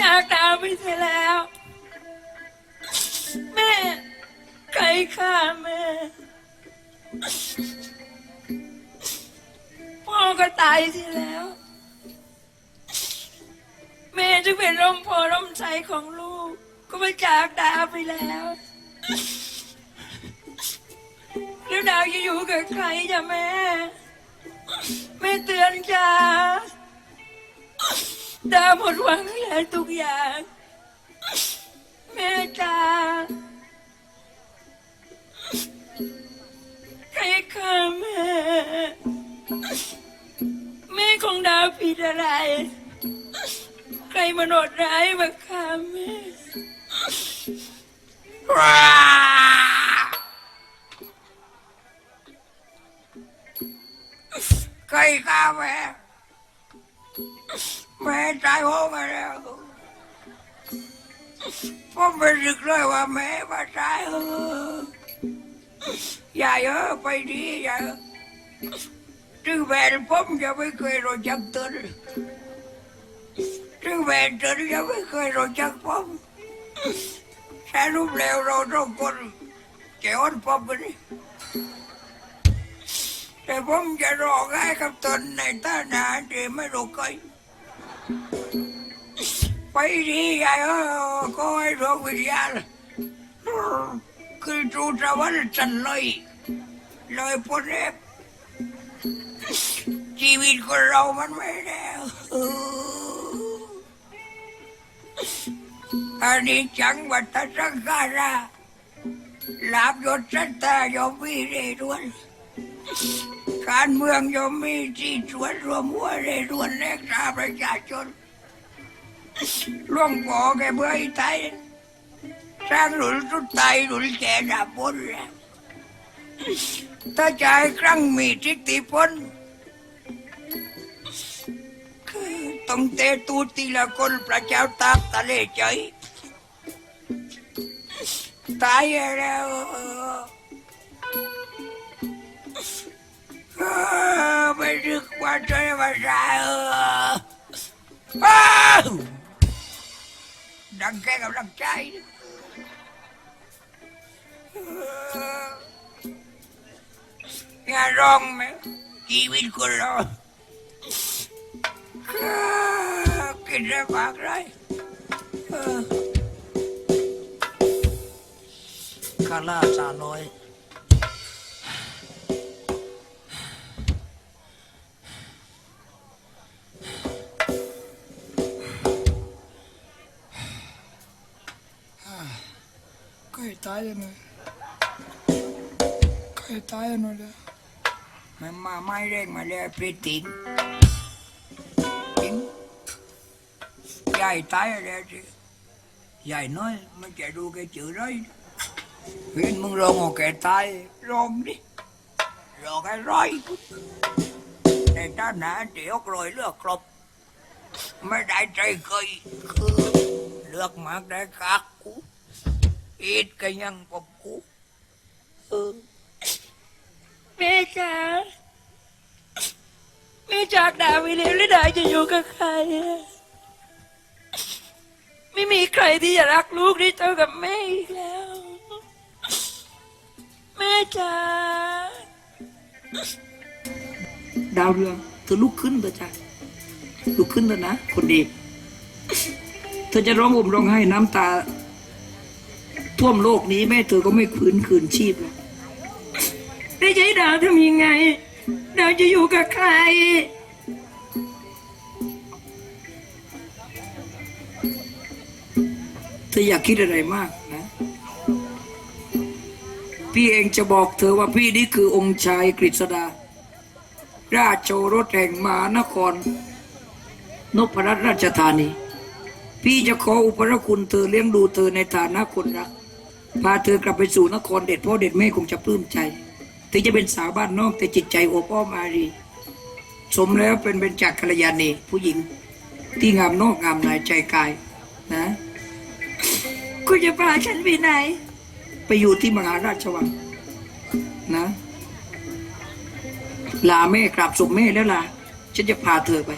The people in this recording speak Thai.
จากดาวไปเสียแล้ว แม่ ใครฆ่าแม่ พ่อก็ตายเสียแล้ว แม่จะเป็นร่มโพร่มใจของลูก ก็ไปจากดาวไปแล้วแล้วดาวจะอยู่กับใครจ้ะแม่ แม่เตือนจ้า ดาวหมดหวังแล้วทุกอย่าง แม่จ้าใครฆ่าแม่ แม่ของดาวผิดอะไร ใครมาโนดร้ายมาฆ่าแม่ใครฆ่าแม่ แม่ตายโหงไปแล้วผมไม่รึกเลยว่าแม่มาตายเอออย่าเยอะไปดีอย่าถึงแม่ผมจะไม่เคยรู้จักตนถึงแม่ตนจะไม่เคยรู้จักผมสรุปแล้วเราต้องคนเจ้าปอบกันนี่แต่ผมจะรอให้กับตนในตาหนาที่ไม่รู้ใคร ไปดีใหญ่เออก็ให้ดวงวิญญาณคือจูตะวันจันเลยเลยพ้นเอบชีวิตคนเรามันไม่แล้อันนี้จังวัตสังการาลาบยศสัตตายอมมีเรรวน การเมืองยอมมีที่สวนรวมหัวเรรวนแลกตาประชาชนล่วงพ่อแกเบื่อไทยสร้างหลุนสุดไตหลุนแก่ดาบนแล้วถ้าใจครั้งมีทิฏฐิพลคือต้องเตะตูตีละคนประเจ้าตากทะเลใจตายแล้ว ไม่นึกว่าจะมาตายเออดังแค่กับดังใจอย่าร้องไหมชีวิตคนเรากินได้ปากไรเออคาร่าสาน้อย ใกล้ตายแล้วนะใกล้ตายแล้วนะมันมาไม่เร่งมาแล้วพริตติงติงใหญ่ตายแล้วสิใหญ่น้อยมันจะดูแกจืดไรเห็นมึงร้องเอาแกตายร้องดิร้องให้ร้อยในด้านหน้าเดี๋ยวกลอยเลือกครบไม่ได้ใจเคยคือเลือกมากได้กัก อีดก็ยังปบกูเออแม่จ๋าแม่จากดาวไปแล้วแล้วดาวจะอยู่กับใครอะไม่มีใครที่จะรักลูกได้เท่ากับแม่อีกแล้ว แม่จ๋าดาวเรืองเธอลุกขึ้นเถอะจ้ะลุกขึ้นเถอะนะ คนดีเธอจะร้องห่มร้องไห้น้ำตา ท่วมโลกนี้แม่เธอก็ไม่คืนคืนชีพแล้วได้ใช้ดาวทำยังไง ดาวจะอยู่กับใคร เธออยากคิดอะไรมากนะ พี่เองจะบอกเธอว่าพี่นี่คือองค์ชายกฤษดา ราชโอรสแห่งมหานคร นพรัตน์ราชธานี พี่จะขออุปรคุณเธอเลี้ยงดูเธอในฐานะคนรัก พาเธอกลับไปสู่นครเด็ดพ่อเด็ดแม่คงจะปลื้มใจ ถึงจะเป็นสาวบ้านนอกแต่จิตใจโอบอ้อมอารี สมแล้วเป็นเป็นจักรกัลยาณีผู้หญิง ที่งามนอกงามในใจกายนะ คุณจะพาฉันไปไหน ไปอยู่ที่มหาราชวังนะ ลาแม่กราบศพแม่แล้วล่ะ ฉันจะพาเธอไป